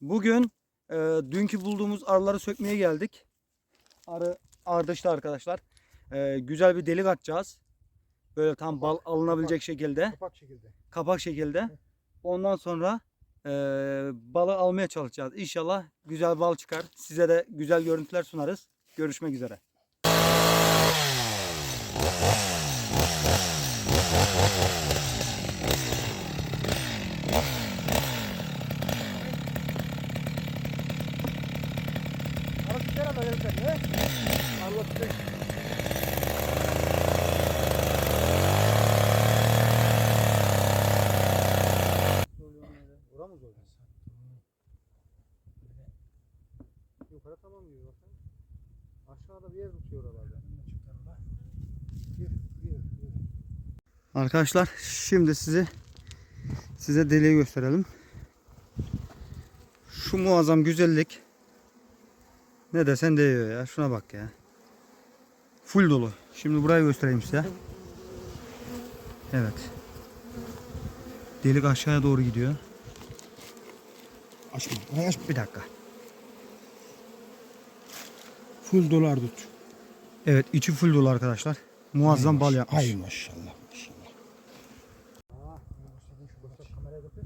Bugün e, dünkü bulduğumuz arıları sökmeye geldik. Arı ardıştı arkadaşlar. E, güzel bir delik atacağız. Böyle tam bal alınabilecek şekilde. Kapak şekilde. Kapak şekilde. Ondan sonra e, balı almaya çalışacağız. İnşallah güzel bal çıkar. Size de güzel görüntüler sunarız. Görüşmek üzere. Ara tutar ama gelirken ne? Zor? Yukarı tamam diyor. Aşağıda bir yer tutuyor oralarda. Arkadaşlar şimdi size size deliği gösterelim. Şu muazzam güzellik ne desen değiyor ya. Şuna bak ya. Full dolu. Şimdi burayı göstereyim size. Evet. Delik aşağıya doğru gidiyor. Açma. Ay aç. Bir dakika. Full dolar tut. Evet içi full dolu arkadaşlar. Muazzam bal yapmış. Ay maşallah maşallah. Aa, şu boşta kameraya götür.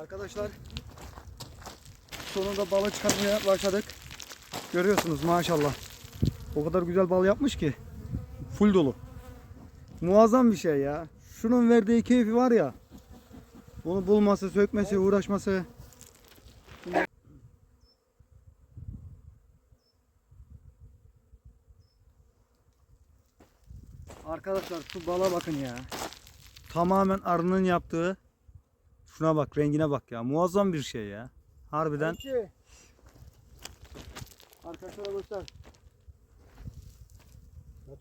Arkadaşlar sonunda balı çıkarmaya başladık. Görüyorsunuz maşallah. O kadar güzel bal yapmış ki. Full dolu. Muazzam bir şey ya. Şunun verdiği keyfi var ya. Bunu bulması, sökmesi, uğraşması. Arkadaşlar şu bala bakın ya. Tamamen arının yaptığı Şuna bak rengine bak ya. Muazzam bir şey ya. Harbiden. İki. Arkadaşlara göster. Kaç.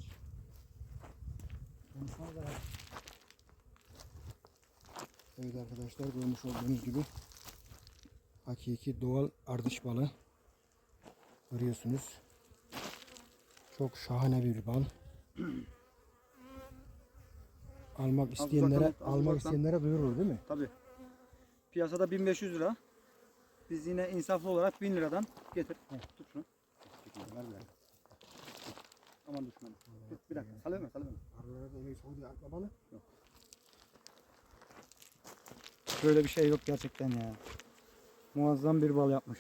Evet arkadaşlar görmüş olduğunuz gibi hakiki doğal ardış balı görüyorsunuz. Çok şahane bir bal. almak isteyenlere almak isteyenlere duyurur değil mi? Tabi. Piyasada 1500 lira. Biz yine insaflı olarak 1000 liradan getir. Tut şunu. Aman düşman. Bir, bir dakika. Salıverme salıverme. Arılara da öyle soğudu atma balı. Böyle bir şey yok gerçekten ya. Muazzam bir bal yapmış.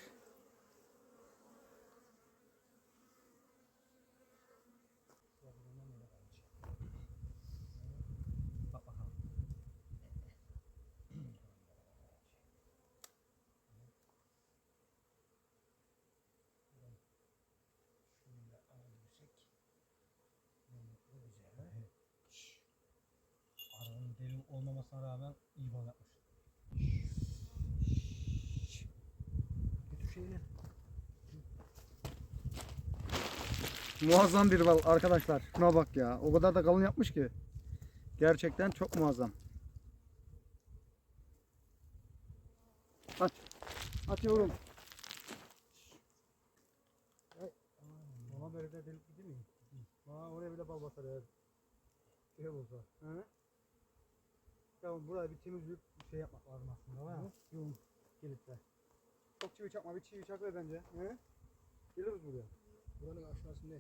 Arının deli olmamasına rağmen iyi bal yapmış. Kötü şeyler. Muazzam bir bal arkadaşlar. Şuna bak ya. O kadar da kalın yapmış ki. Gerçekten çok muazzam. Aç. Aç yavrum. Ona böyle de delik değil mi? Aa, oraya bile bal basar eğer. Şey olsa. Hı? Ya buraya bir temizleyip bir şey yapmak lazım aslında var ya. Yoğun gelip de. Çok çivi çakma bir çivi çak ver bence. He? Geliriz buraya. Buranın aşağısında